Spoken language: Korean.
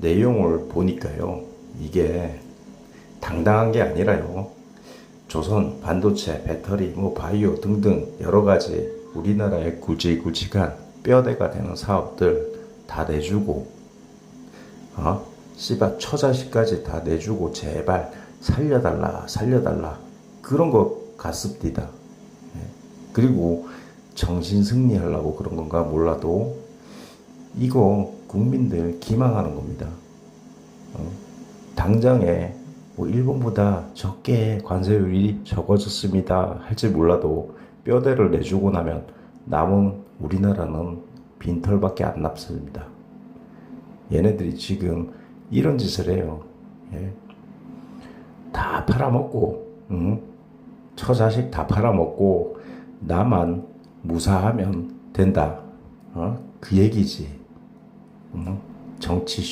내용을 보니까요. 이게 당당한 게 아니라요. 조선 반도체, 배터리, 뭐 바이오 등등 여러 가지 우리나라의 굵직굵직한 뼈대가 되는 사업들 다 내주고 어? 씨바 처자식까지 다 내주고 제발 살려달라 살려달라 그런 것 같습니다. 예. 그리고 정신 승리하려고 그런 건가 몰라도 이거 국민들 기망하는 겁니다. 어? 당장에 뭐 일본보다 적게 관세율이 적어졌습니다 할지 몰라도 뼈대를 내주고 나면 남은 우리나라는 빈털밖에 안 남습니다. 얘네들이 지금 이런 짓을 해요. 예. 다 팔아먹고, 응? 처자식 다 팔아먹고, 나만 무사하면 된다. 어? 그 얘기지. 응? 정치